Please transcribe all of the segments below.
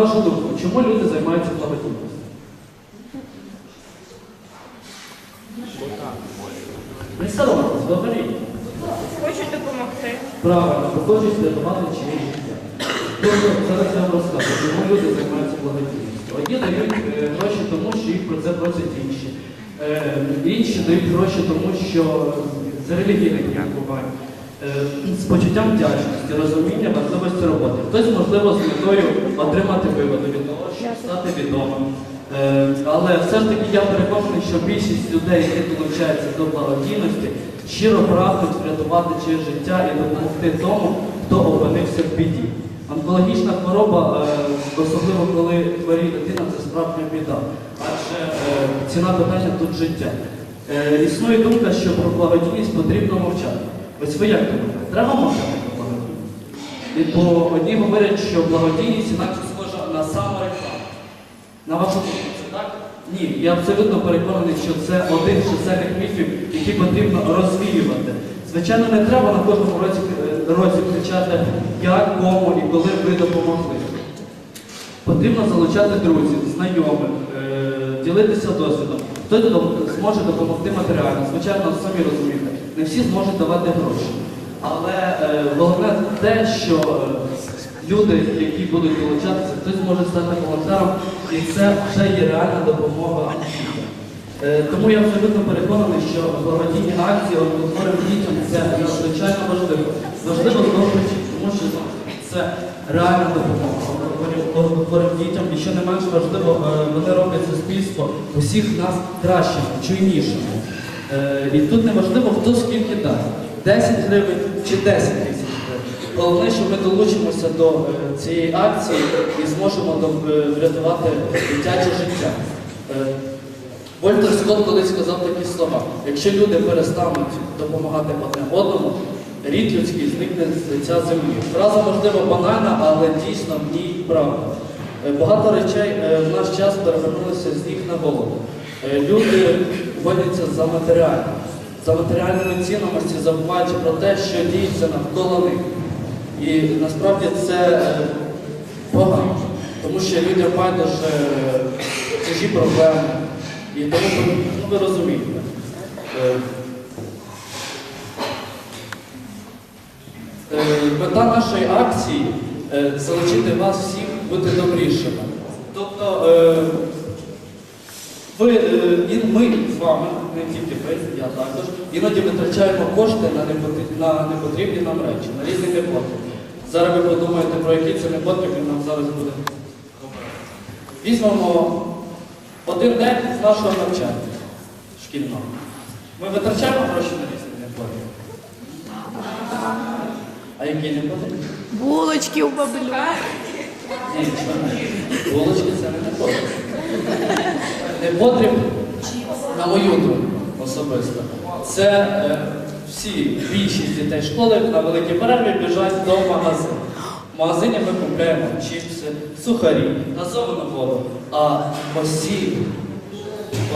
вашу думку, чому люди займаються благодійністю? Не соромтесь, говоріть. Хочуть допомогти. Правильно, бо хочуть врятувати чиєсь життя. Тобто, зараз я вам розкажу, чому люди займаються благодійністю. Одні дають е, гроші тому, що їх про це просять інші. Е, інші дають гроші тому, що це релігійне міркування. Е, з почуттям вдячності, розуміння важливості роботи. Хтось, можливо, з метою отримати вигоду від того, щоб стати відомим. Е, але все ж таки я переконаний, що більшість людей, які долучаються до благодійності, щиро прагнуть врятувати чиє життя і допомогти тому, хто опинився в біді. Онкологічна хвороба, е, особливо коли хворіє дитина, це справжня біда. Адже ціна питання тут життя. Існує думка, що про благодійність потрібно мовчати. Ось ви як думаєте? Треба мовчати про благодійність? Бо одні говорять, що благодійність інакше схожа на саморекламу. На вашу думку, це так? Ні, я абсолютно переконаний, що це один з чисельних міфів, які потрібно розвіювати. Звичайно, не треба на кожному році, е, році кричати, як, кому і коли ви допомогли. Потрібно залучати друзів, знайомих, е, ділитися досвідом. Хтось зможе допомогти матеріально. Звичайно, самі розумієте, не всі зможуть давати гроші. Але е, головне те, що е, люди, які будуть долучатися, хтось зможе стати волонтером, і це вже є реальна допомога дітям. Е, Тому я абсолютно переконаний, що благодійні акції онкохворим дітям це надзвичайно важливо. Важливо з того, тому що це реальна допомога онкохворим дітям. І що не менш важливо, е, вони роблять суспільство усіх нас кращим, чуйнішим. Е, І тут не важливо, хто скільки дасть. 10 гривень чи 10 тисяч гривень. Головне, що ми долучимося до е, цієї акції і зможемо врятувати дитяче життя. Вольтер Скотт колись сказав такі слова: якщо люди перестануть допомагати одне одному, рід людський зникне з лиця землі. Фраза, можливо, банальна, але дійсно в ній правда. Е, Багато речей е, в наш час перевернулися з ніг на голову. Е, Люди гоняться за матеріальним, за матеріальними цінності, забуваючи про те, що діється навколо них. І насправді це погано, тому що людям байдуже чужі проблеми. І тому ну, ви розумієте. Мета нашої акції е, залучити вас всіх бути добрішими. Тобто е, ви, е, ми з вами, не тільки ви, я також, іноді витрачаємо кошти на непотрібні нам речі, на різні непотрібні. Зараз ви подумаєте, про які це непотрібні нам зараз буде говорити. Візьмемо один день з нашого навчання шкільного. Ми витрачаємо гроші на різні непотрібні. А які не непотрібні? Булочки у баблю. Ні, нічого не. Булочки це не непотріб. Непотріб, на мою думку, особисто, це е, всі більшість дітей школи на великій перерві біжать до магазину. В магазині ми купуємо чіпси, сухарі, газовану воду. А ці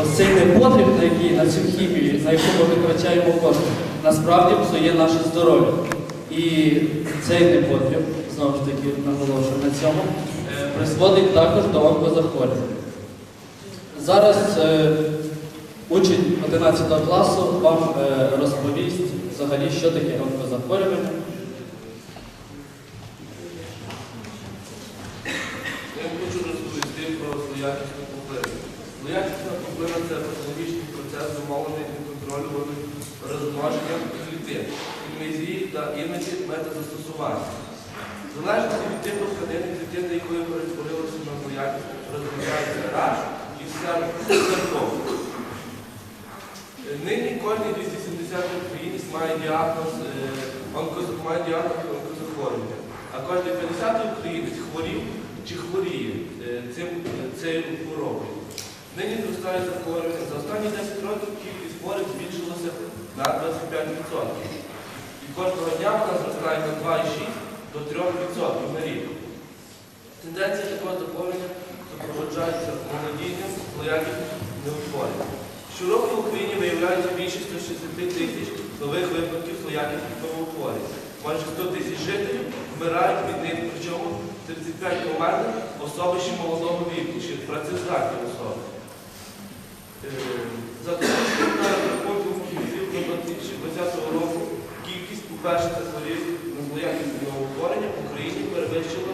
Ось цей непотріб, на який на цю хімію, на яку ми витрачаємо кошти, насправді псує наше здоров'я. І цей непотріб, знову ж таки наголошую на цьому, е, призводить також до онкозахворювань. Зараз е, учень 11 класу вам е, розповість взагалі, що таке онкозахворювання. Я хочу розповісти про злоякісну пухлину. Злоякісна пухлина це патологічний процес, замовлений неконтрольованим розмноженням клітин, інвазії та іноді метазастосування. В залежності від типу тканини клітини, якою перетворилася на злоякісну, розвивається рак і сарком. Нині кожний 270 українець е, має діагноз онкозахворювання, а кожен 50 українець хворів чи хворіє е, цим, е, цією хворобою. Нині зростає захворювання. За останні 10 років кількість хворих збільшилася на 25%. І кожного дня вона зростає на 2,6 до 3% на рік. Тенденція такого захворювання супроводжується молодінням, злоякісним неутворенням. Щороку в Україні виявляється більше 160 тисяч нових випадків злоякісних кровоутворень. майже 100 тисяч жителів вмирають від них, причому 35 померли особи ще молодого віку, ще працездатні особи. Е, За точним рахунком кінцівки 2020 року кількість перших хворів на злоякісне новоутворення в Україні перевищила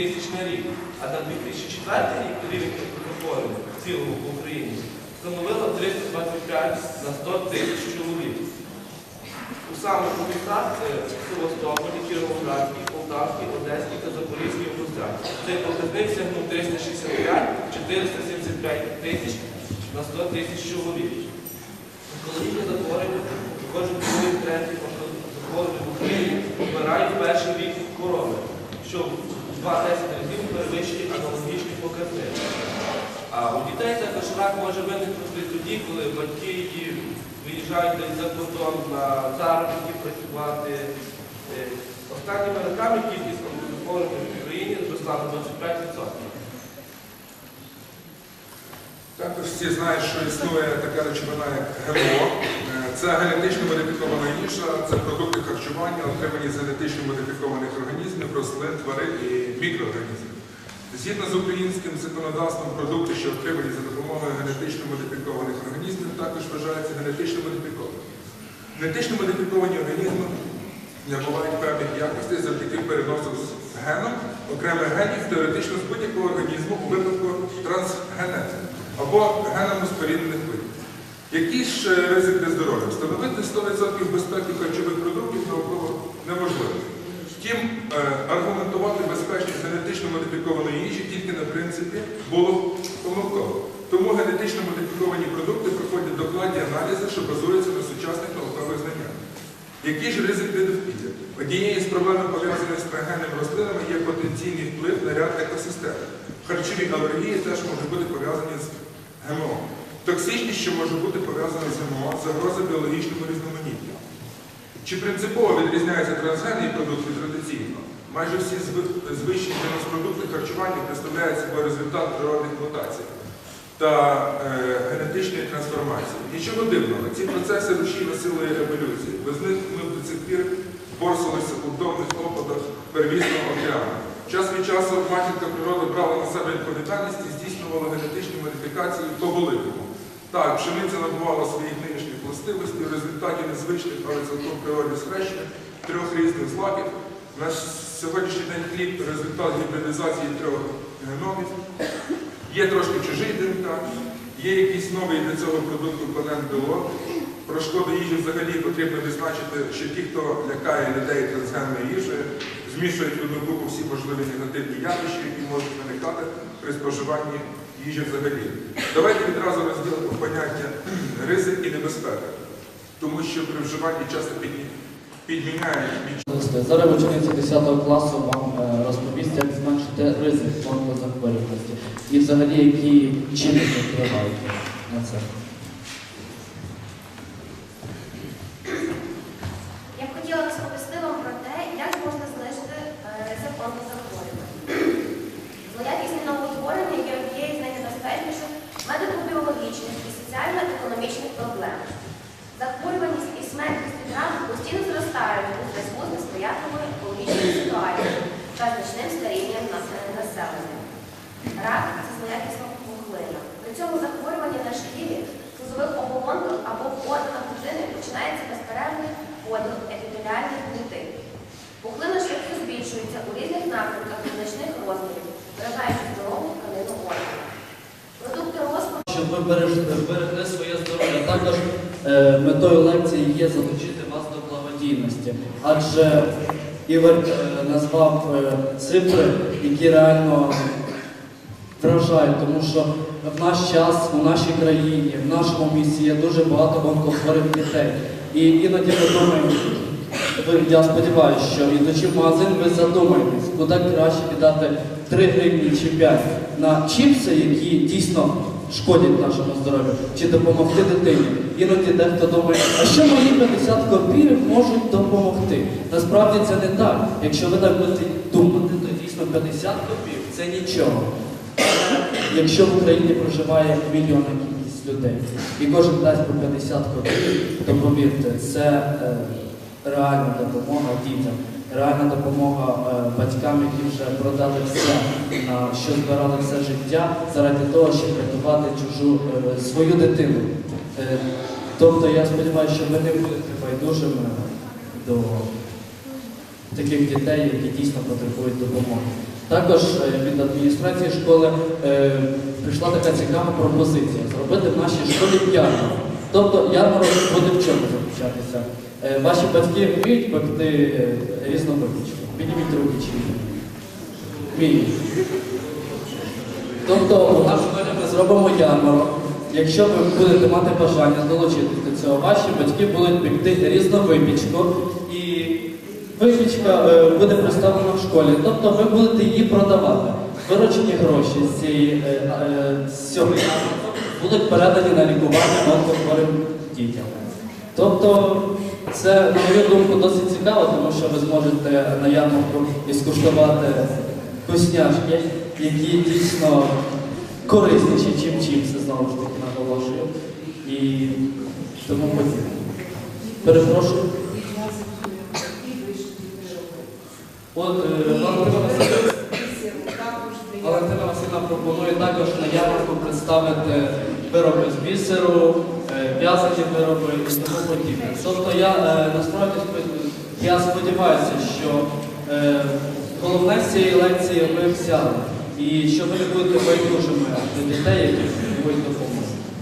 200 тисяч на рік, а на 2004 рік рівень захворювань в цілому в Україні становила 325 на 100 тисяч чоловік. У самих містах це Севастополі, Кіровоградській, Полтавській, Одеській та Запорізькій областях. Цей показник сягнув 365-475 тисяч на 100 тисяч чоловік. Онкологічні захворювання, кожен другий третій захворювання в Україні вмирає перший рік хвороби, що в 2-10 разів перевищує аналогічні показники. А у дітей також рак може виникнути тоді, коли батьки виїжджають десь за кордон на заробітки працювати. Е, Останніми роками кількість онкохворих в Україні зросла на 25%. Також всі знають, що існує така речовина, як ГМО. Це генетично модифікована їжа, це продукти харчування, отримані з генетично модифікованих організмів, рослин, тварин і мікроорганізмів. Згідно з українським законодавством, продукти, що отримані за допомогою генетично модифікованих організмів, також вважаються генетично модифікованими. Генетично модифіковані організми набувають певних якостей завдяки переносу з геном окремих генів теоретично з будь-якого організму у випадку трансгенезу або генами споріднених видів. Який ж е, ризик для здоров'я? Встановити 100% безпеки харчових продуктів науково неможливо. Втім, е, аргументувати безпечність генетично модифікованої їжі тільки на принципі було помилково. Тому генетично модифіковані продукти проходять докладні аналізи, що базуються на сучасних наукових знаннях. Який ж ризик для довкілля? Однією з проблем, пов'язаних з тригенними рослинами, є потенційний вплив на ряд екосистем. Харчові алергії теж можуть бути пов'язані з ГМО. Токсичність, що може бути пов'язана з ГМО, загроза біологічному різноманіттю. Чи принципово відрізняються трансгенні продукти традиційно? Майже всі зви- звичні для нас продукти харчування представляють собою результат природних мутацій та е, генетичної трансформації. Нічого дивного, ці процеси рушійно силою еволюції. Без них ми до цих пір борсилися у вдовних опадах первісного океану. Час від часу матінка природа брала на себе відповідальність і здійснювала генетичні модифікації по великому. Так, пшениця набувала своїх нинішніх властивостей в результаті незвичних, але цілком природних схрещень трьох різних злаків. Наш сьогоднішній день хліб результат гібридизації трьох геномів. Є трошки чужий ДНК, є якийсь новий для цього продукту компонент БО. Про шкоду їжі взагалі потрібно відзначити, що ті, хто лякає людей трансгенною їжею, змішують в одну купу всі можливі негативні явища, які можуть виникати при споживанні їжі взагалі. Давайте відразу розділимо поняття ризик і небезпека, тому що при вживанні часто підміняють від Зараз учениця 10 класу вам е, розповість, як зменшити ризик онкозахворюваності і взагалі які чинники впливають на це. Я б хотіла розповісти вам про те, як можна знижити е, ризик онкозахворювань. Злоякісні новоутворення є однією з найнебезпечніших медико-біологічних і соціально-економічних проблем. Захворюваність і смертність від раку постійно зростають у зв'язку з несприятливою екологічною ситуацією та значним старінням нас- е, населення. Рак це злоякісна пухлина. При цьому захворювання на шкірі, слизових оболонках або в органах людини починається безперервний поділ епітеліальних клітин. Пухлина швидко збільшується у різних напрямках значних розмірів, виражаючи здорову тканину органу. Продукти розпаду Щоб ви берегли своє здоров'я, також е, метою лекції є залучити вас до благодійності. Адже Ігор е, назвав е, цифри, які реально вражають, тому що в наш час, у нашій країні, в нашому місті є дуже багато онкохворих дітей. І іноді ми думаємо, я сподіваюся, що ідучи в магазин, ви задумаєтесь, куди краще віддати 3 гривні чи 5 на чіпси, які дійсно шкодять нашому здоров'ю, чи допомогти дитині. Іноді дехто думає, а що мої 50 копійок можуть допомогти? Насправді це не так. Якщо ви так будете думати, то дійсно 50 копійок це нічого. Якщо в Україні проживає мільйонна кількість людей, і кожен дасть по 50 копійок, то повірте, це е, реальна допомога дітям, реальна допомога е, батькам, які вже продали все, на що збирали все життя, заради того, щоб рятувати чужу е, свою дитину. Е, тобто я сподіваюся, що ви не будете байдужими до таких дітей, які дійсно потребують допомоги. Також е, від адміністрації школи е, прийшла така цікава пропозиція зробити в нашій школі ярмарок. Тобто ярмарок буде в чому заключатися. Е, ваші батьки вміють пекти е, різну випічку. Підніміть руки чи. Вміють. Тобто у нашій школі ми зробимо ярмарок. Якщо ви будете мати бажання долучитися до цього, ваші батьки будуть пекти різну випічку випічка е, буде представлена в школі. Тобто ви будете її продавати. Виручені гроші з цієї е, е, з будуть передані на лікування онкохворим дітям. Тобто це, на мою думку, досить цікаво, тому що ви зможете на ярмарку і скуштувати вкусняшки, які дійсно корисніші, чим чіпси, знову ж таки наголошую. І тому подібне. Перепрошую. Валентина Васильівна Валентина Васильівна пропонує також на ярмарку представити вироби з бісеру, е, в'язані вироби і тому подібне. Тобто я е, насправді я сподіваюся, що е, головне з цієї лекції ви взяли. І що ви не будете байдужими до дітей, які потребують допомоги.